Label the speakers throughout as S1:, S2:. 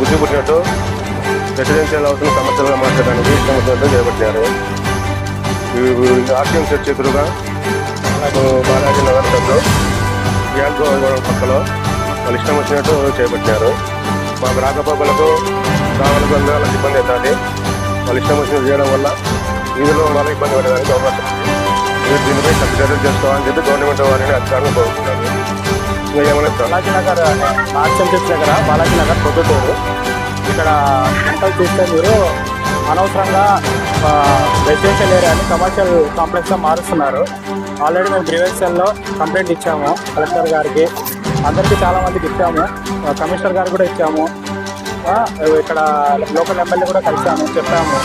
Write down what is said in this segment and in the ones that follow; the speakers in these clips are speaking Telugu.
S1: వచ్చినట్టు రెసిడెన్షియల్ హౌస్ను సమస్యలుగా మార్చడానికి ఇష్టం వచ్చినట్టు చేపట్టారు ఆర్టీఎం సెట్ ఎదురుగా బాలాజీ నగర్ సభలో గ్యాస్ గోదావరి పక్కలో వాళ్ళు ఇష్టం వచ్చినట్టు చేపట్టినారు. మాకు రాకపోకలకు రావాలకు అందరికి ఇబ్బంది అవుతుంది. వాళ్ళు ఇష్టం వచ్చినట్టు చేయడం వల్ల వీధిలో వాళ్ళ ఇబ్బంది పడడానికి అవకాశం ఉంది. మీరు దీనిపై చర్చలు చేసుకోవాలని చెప్పి గవర్నమెంట్ వారిని అధికారులు కోరుతున్నారు ఇంకా ఏమైనా
S2: బాలాజీ నగర్ ఆర్టీఎం సెట్ దగ్గర బాలాజీ నగర్ పొద్దుటూరు. ఇక్కడ సెంటర్ చూస్తే మీరు అనవసరంగా రెసిడెన్షియల్ ఏరియాని కమర్షియల్ కాంప్లెక్స్గా మారుస్తున్నారు. ఆల్రెడీ మేము ప్రివెన్షన్లో కంప్లైంట్ ఇచ్చాము కలెక్టర్ గారికి. అందరికీ చాలా మందికి ఇచ్చాము. కమిషనర్ గారు కూడా ఇచ్చాము. ఇక్కడ లోకల్ ఎమ్మెల్యే కూడా కలిసాము చెప్పాము.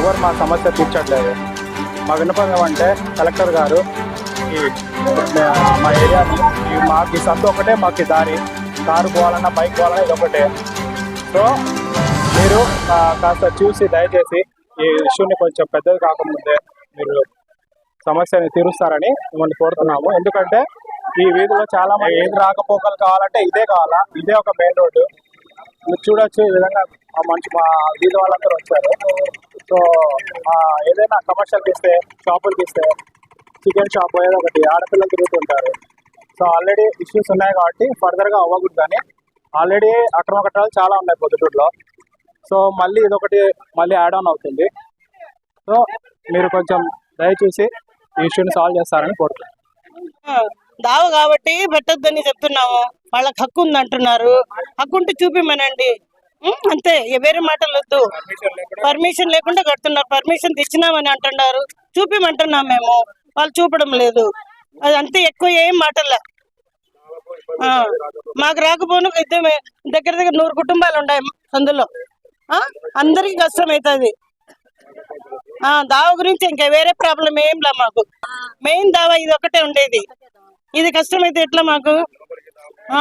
S2: ఎవరు మా సమస్య తీర్చట్లేదు. మా విన్నపం ఏమంటే కలెక్టర్ గారు ఈ మా ఏరియాని ఈ మాకు ఈ సంత ఒకటే మాకు దారి. కారు పోవాలన్నా బైక్ పోవాలన్నా ఇది ఒకటే సో మీరు కాస్త చూసి దయచేసి ఈ ఇష్యూని కొంచెం పెద్దది కాకముందే మీరు సమస్యని తీరుస్తారని మిమ్మల్ని కోరుతున్నాము. ఎందుకంటే ఈ వీధిలో చాలా మంది ఏది రాకపోకలు కావాలంటే ఇదే కావాలా? ఇదే ఒక మెయిన్ రోడ్డు. మీరు చూడొచ్చు ఈ విధంగా ఆ మంచి మా వీధి వాళ్ళందరూ వచ్చారు. సో ఏదైనా కమర్షియల్కి ఇస్తే షాపులు తీస్తే చికెన్ షాప్ ఏదో ఒకటి ఆడపిల్లలు తిరుగుతుంటారు. సో ఆల్రెడీ ఇష్యూస్ ఉన్నాయి కాబట్టి ఫర్దర్గా అవ్వకూడదు కానీ ఆల్రెడీ అక్రమ కట్టాలు చాలా ఉన్నాయి పొద్దుటూరులో. సో మళ్ళీ ఇదొకటి మళ్ళీ యాడ్ ఆన్ అవుతుంది. సో మీరు కొంచెం దయచూసి ఈ ఇష్యూని సాల్వ్ చేస్తారని కోరుతున్నాను.
S3: దావ కాబట్టి పెట్టొద్దని చెప్తున్నాము. వాళ్ళకి హక్కు ఉంది అంటున్నారు. హక్కు ఉంటే చూపిమనండి ఉం, అంతే వేరే మాటలు వద్దు. పర్మిషన్ లేకుండా. కడుతున్నారు. పర్మిషన్ తెచ్చినామని అంటున్నారు. చూపిమంటున్నాం మేము. వాళ్ళు చూపడం లేదు. అది అంతే ఎక్కువ ఏం మాటలే. మాకు రాకపోను ఇద్దరు దగ్గర దగ్గర నూరు కుటుంబాలు ఉన్నాయి అందులో. అందరికి కష్టం అవుతుంది ఆ దావ గురించి ఇంకా వేరే ప్రాబ్లం ఏం లే మాకు. మెయిన్ దావా ఇది ఒకటే ఉండేది. ఇది కష్టమైతే ఎట్లా మాకు? ఆ.